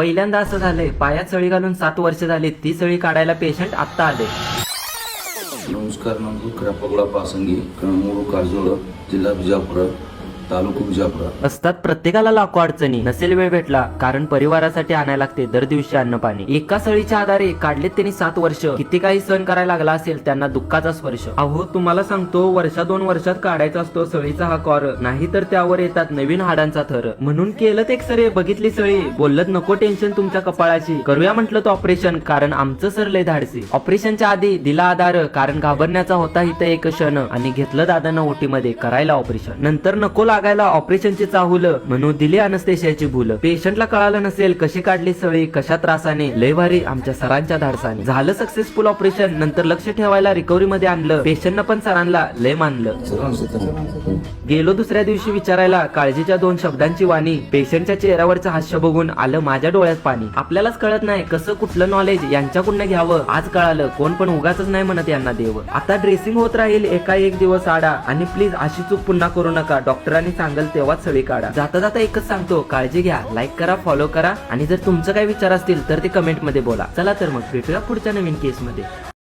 पहिल्यांदा असं झालंय पायात सळी घालून सात वर्ष झाली ती सळी काढायला पेशंट आत्ता आले. नमस्कार नंदू खरापगुडा पासंगी मूळ काजोळ जिल्हा बिजापूर. तालुका बिजापूर असतात प्रत्येकाला लाखो अडचणी. नसेल वेळ भेटला कारण परिवारासाठी आणायला लागते दर दिवशी अन्न पाणी. एका सळीच्या आधारे काढले त्यांनी सात वर्ष. किती काही सहन करायला लागला असेल त्यांना दुःखाचा स्पर्श. अहो तुम्हाला सांगतो वर्षा दोन वर्षात काढायचा असतो सळीचा हा कॉर. नाही तर त्यावर येतात नवीन हाडांचा थर. म्हणून केलं एक सरे बघितली सळी. बोललत नको टेन्शन तुमच्या कपाळाची. करूया म्हटलं तो ऑपरेशन कारण आमचं सर लय धाडसी. ऑपरेशनच्या आधी दिला आधार कारण घाबरण्याचा होता इथं एक क्षण. आणि घेतलं दादानं ओटीमध्ये करायला ऑपरेशन. नंतर नको लागायला ऑपरेशनची चाहूल म्हणून दिली अनस्तेशियाची भूल. पेशंटला कळालं नसेल कशी काढली सळी कशा त्रासाने लय भारी आमच्या सरांच्या धाडसाने. झालं सक्सेसफुल ऑपरेशन नंतर लक्ष ठेवायला रिकव्हरी मध्ये आणलं पेशंटनं पण सरांना लय मानलं. गेलो दुसऱ्या दिवशी विचारायला काळजीच्या दोन शब्दांची वाणी. पेशंटच्या चेहऱ्यावरचं हास्य बघून आलं माझ्या डोळ्यात पाणी. आपल्यालाच कळत नाही कसं कुठलं नॉलेज यांच्याकडनं घ्यावं. आज कळालं कोण पण उगाच नाही म्हणत यांना देव. आता ड्रेसिंग होत राहील एका एक दिवस आडा. आणि प्लीज अशी चूक पुन्हा करू नका. डॉक्टरांनी सांगल तेव्हाच सळी काढा. जाता जाता एकच सांगतो काळजी घ्या लाईक करा फॉलो करा. आणि जर तुमचं काही विचार असतील तर ते कमेंटमध्ये बोला. चला तर मग भेटूया पुढच्या नवीन केस मध्ये.